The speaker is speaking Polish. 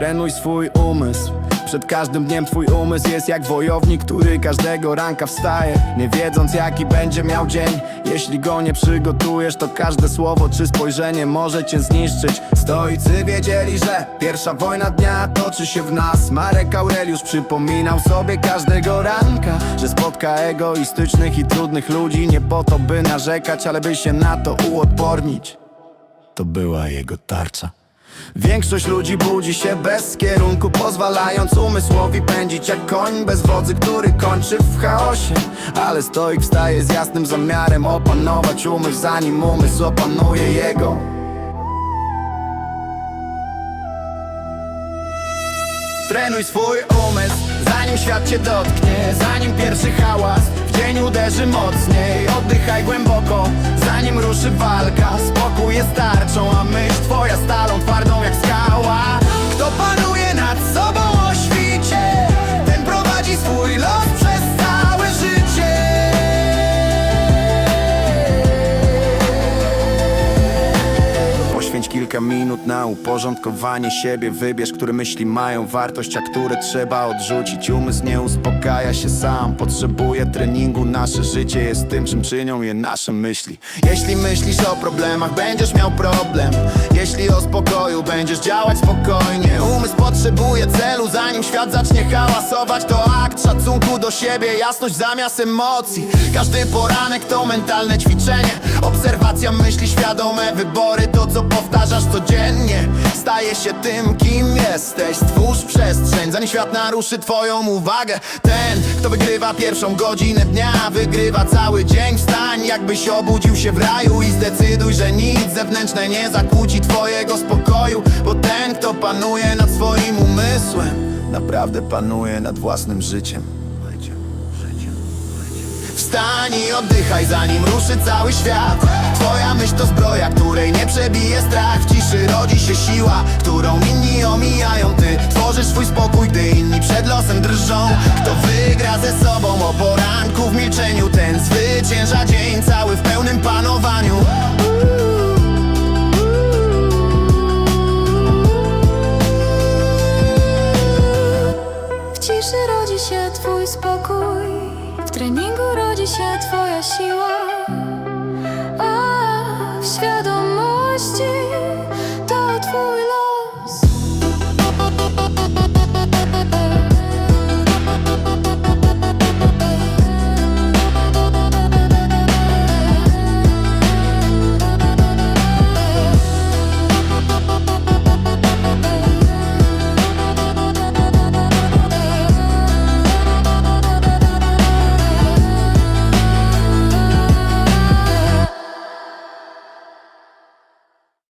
trenuj swój umysł. Przed każdym dniem twój umysł jest jak wojownik, który każdego ranka wstaje Nie wiedząc jaki będzie miał dzień. Jeśli go nie przygotujesz, to każde słowo czy spojrzenie może cię zniszczyć. Stoicy wiedzieli, że pierwsza wojna dnia toczy się w nas. Marek Aureliusz przypominał sobie każdego ranka Że spotka egoistycznych i trudnych ludzi. Nie po to by narzekać, ale by się na to uodpornić. To była jego tarcza Większość ludzi budzi się bez kierunku Pozwalając umysłowi pędzić jak koń bez wodzy Który kończy w chaosie. Ale stoik wstaje z jasnym zamiarem Opanować umysł zanim umysł opanuje jego. Trenuj swój umysł, zanim świat cię dotknie Zanim pierwszy hałas w dzień uderzy mocniej. Oddychaj głęboko, zanim ruszy walka Spokój jest tarczą, a myśl twoja stalą twardą kilka minut na uporządkowanie siebie. Wybierz, które myśli mają wartość, a które trzeba odrzucić. Umysł nie uspokaja się sam, potrzebuje treningu. Nasze życie jest tym, czym czynią je nasze myśli. Jeśli myślisz o problemach, będziesz miał problem. Jeśli o spokoju, będziesz działać spokojnie. Umysł celu, zanim świat zacznie hałasować To akt szacunku do siebie, jasność zamiast emocji. Każdy poranek to mentalne ćwiczenie. Obserwacja myśli, świadome wybory To co powtarzasz codziennie. Staje się tym, kim jesteś Stwórz przestrzeń, zanim świat naruszy twoją uwagę. Ten, kto wygrywa pierwszą godzinę dnia Wygrywa cały dzień, wstań jakbyś obudził się w raju I zdecyduj, że nic zewnętrzne nie zakłóci twojego spokoju. Bo ten, kto panuje nad swoim umysłem Naprawdę panuje nad własnym życiem. Wstań i oddychaj zanim ruszy cały świat. Twoja myśl to zbroja, której nie przebije strach. W ciszy rodzi się siła, którą inni omijają losem drżą. Kto wygra ze sobą o poranku w milczeniu Ten zwycięża dzień cały w pełnym panowaniu. W ciszy rodzi się Twój spokój, w treningu rodzi się Twoja siła, a w świadomości